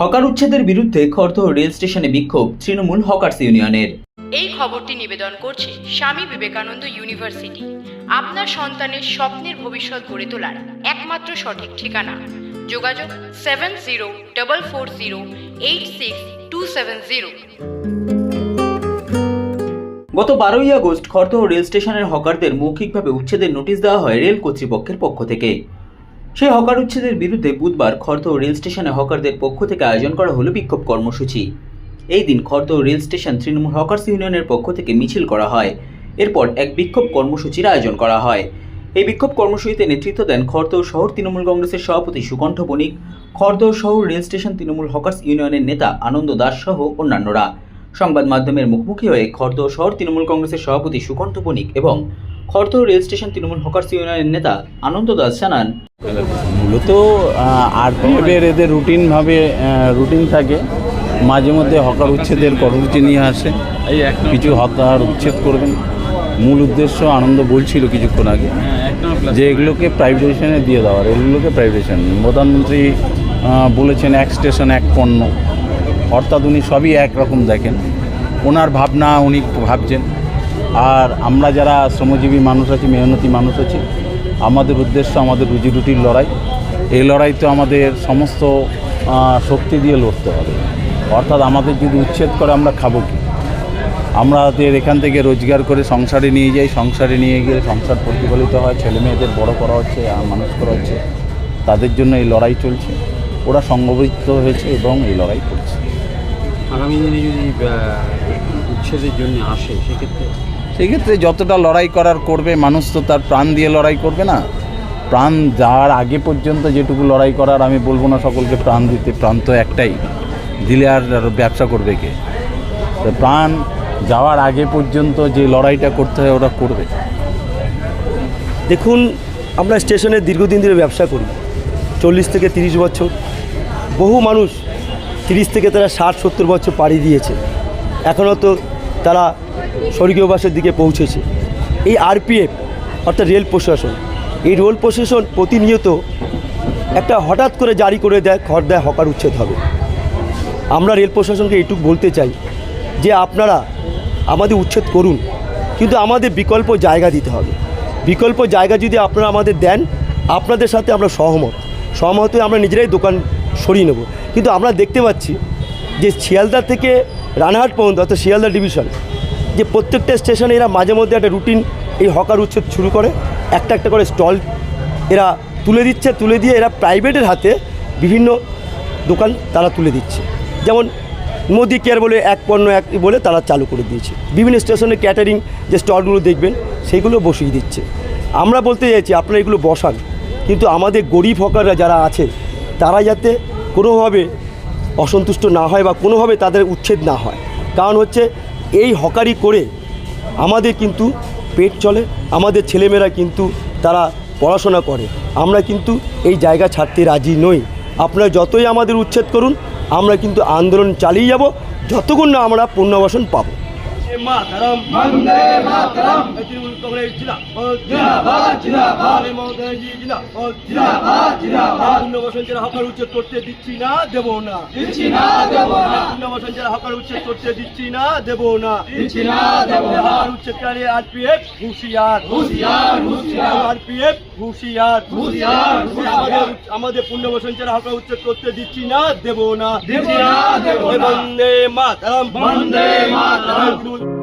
Hawker উচ্ছেদের বিরুদ্ধে Khardah rail স্টেশনে বিক্ষোভ তৃণমূল হকার্স ইউনিয়নের। এই খবরটি নিবেদন করছে স্বামী বিবেকানন্দ ইউনিভার্সিটি। আপনার সন্তানের স্বপ্নের ভবিষ্যৎ গড়ে তোলার একমাত্র সঠিক ঠিকানা। যোগাযোগ seven zero double four zero eight six two seven zero. গত বারোই আগস্ট খড়দহ রেল স্টেশনের হকারদের মৌখিকভাবে উচ্ছেদের নোটিশ দেওয়া হয় রেল কর্তৃপক্ষের পক্ষ থেকে। সেই হকার উচ্ছেদের বিরুদ্ধে বুধবার খড়দহ রেল স্টেশনে হকারদের পক্ষ থেকে আয়োজন করা হলো বিক্ষোভ কর্মসূচি। এই দিন Khardah rail station Trinamool hawkers ইউনিয়নের পক্ষ থেকে মিছিল করা হয়। এরপর এক বিক্ষোভ কর্মসূচির আয়োজন করা হয়। এই বিক্ষোভ কর্মসূচিতে নেতৃত্ব দেন খড়দহ শহর তৃণমূল কংগ্রেসের সভাপতি সুকণ্ঠ বণিক খড়দহ শহর রেল স্টেশন তৃণমূল হকার্স ইউনিয়নের নেতা আনন্দ দাস সহ অন্যান্যরা। সংবাদ মাধ্যমের মুখোমুখি হয়ে খড়দহ শহর তৃণমূল কংগ্রেসের সভাপতি সুকণ্ঠ বণিক এবং Khardah rail station Trinamool hawkers ইউনিয়নের নেতা আনন্দ দাস জানান মূলত আরপিএফের এদের রুটিনভাবে রুটিন থাকে। মাঝে মধ্যে হকার উচ্ছেদের কর্মসূচি নিয়ে আসে। কিছু হকার উচ্ছেদ করবেন। মূল উদ্দেশ্য আনন্দ বলছিল কিছুক্ষণ আগে যে এগুলোকে প্রাইভেটাইজেশনে দিয়ে দেওয়ার এগুলোকে প্রাইভেটেশন প্রধানমন্ত্রী বলেছেন এক স্টেশন এক পণ্য। অর্থাৎ উনি সবই একরকম দেখেন। ওনার ভাবনা উনি ভাবছেন। আর আমরা যারা শ্রমজীবী মানুষ আছি, মেহনতি মানুষ আছি, আমাদের উদ্দেশ্য আমাদের রুজি রুটির লড়াই। এই লড়াই তো আমাদের সমস্ত শক্তি দিয়ে লড়তে হবে। অর্থাৎ আমাদের যদি উচ্ছেদ করে আমরা খাব কি? আমাদের এখান থেকে রোজগার করে সংসারে নিয়ে যাই, সংসারে নিয়ে গিয়ে সংসার প্রতিফলিত হয়, ছেলে মেয়েদের বড় করা হচ্ছে আর মানুষ করা হচ্ছে। তাদের জন্য এই লড়াই চলছে। ওরা সংগঠিত হয়েছে এবং এই লড়াই করছে। আগামী দিনে যদি উচ্ছেদের জন্য আসে, সেক্ষেত্রে সেক্ষেত্রে যতটা লড়াই করার করবে, মানুষ তো তার প্রাণ দিয়ে লড়াই করবে না। প্রাণ যাওয়ার আগে পর্যন্ত যেটুকু লড়াই করার, আমি বলব না সকলকে প্রাণ দিতে, প্রাণ তো একটাই। দিলে আর ব্যবসা করবে কে? তো প্রাণ যাওয়ার আগে পর্যন্ত যে লড়াইটা করতে হয়, ওরা করবে। দেখুন, আমরা স্টেশনে দীর্ঘদিন ধরে ব্যবসা করি। চল্লিশ থেকে তিরিশ বছর। বহু মানুষ তিরিশ থেকে তারা ষাট, সত্তর বছর পাড়ি দিয়েছে। এখনও তো তারা স্বর্গীয়বাসের দিকে পৌঁছেছে। এই আরপিএফ, অর্থাৎ রেল প্রশাসন, এই রেল প্রশাসন প্রতিনিয়ত একটা হঠাৎ করে জারি করে দেয় খর দেয়, হকার উচ্ছেদ হবে। আমরা রেল প্রশাসনকে এইটুকু বলতে চাই যে আপনারা আমাদের উচ্ছেদ করুন, কিন্তু আমাদের বিকল্প জায়গা দিতে হবে। বিকল্প জায়গা যদি আপনারা আমাদের দেন, আপনাদের সাথে আমরা সহমত। সহমত হয়ে আমরা নিজেরাই দোকান সরিয়ে নেব। কিন্তু আমরা দেখতে পাচ্ছি যে শিয়ালদা থেকে রানাহাট পর্যন্ত, অর্থাৎ শিয়ালদা ডিভিশন যে প্রত্যেকটা স্টেশনে এরা মাঝে মধ্যে একটা রুটিন এই হকার উচ্ছেদ শুরু করে। একটা একটা করে স্টল এরা তুলে দিচ্ছে, তুলে দিয়ে এরা প্রাইভেটের হাতে বিভিন্ন দোকান তারা তুলে দিচ্ছে। যেমন মোদি কেয়ার বলে, এক পণ্য এক বলে তারা চালু করে দিয়েছে। বিভিন্ন স্টেশনে ক্যাটারিং যে স্টলগুলো দেখবেন সেইগুলো বসিয়ে দিচ্ছে। আমরা বলতে চাইছি, আপনারা এগুলো বসান। কিন্তু আমাদের গরিব হকাররা যারা আছে, তারা যাতে কোনোভাবে অসন্তুষ্ট না হয় বা কোনোভাবে তাদের উচ্ছেদ না হয়। কারণ হচ্ছে এই হকারি করে আমাদের কিন্তু পেট চলে, আমাদের ছেলেমেয়েরা কিন্তু তারা পড়াশোনা করে। আমরা কিন্তু এই জায়গা ছাড়তে রাজি নই। আপনারা যতই আমাদের উচ্ছেদ করুন, আমরা কিন্তু আন্দোলন চালিয়ে যাব। যতক্ষণ না আমরা পুনর্বাসন পাবো। জিন্দাবাদ জিন্দাবাদ মমতা জিন্দাবাদ জিন্দাবাদ জিন্দাবাদ পুনর্বাসন যারা হকার উচ্ছেদ করতে দিচ্ছি না দেব না। দিচ্ছি না দেব না। পুনর্বাসন যারা হকার উচ্ছেদ করতে দিচ্ছি না দেব না। দিচ্ছি না দেব না। হকার উচ্ছেদকারী আরপিএফ হুঁশিয়ার। হুঁশিয়ার হুঁশিয়ার। আরপিএফ হুঁশিয়ার। হুঁশিয়ার আমাদের আমাদের পুনর্বাসন যারা হকার উচ্ছেদ করতে দিচ্ছি না দেব না। দিচ্ছি না দেব না। বন্দে মাতারাম। বন্দে মাতারাম।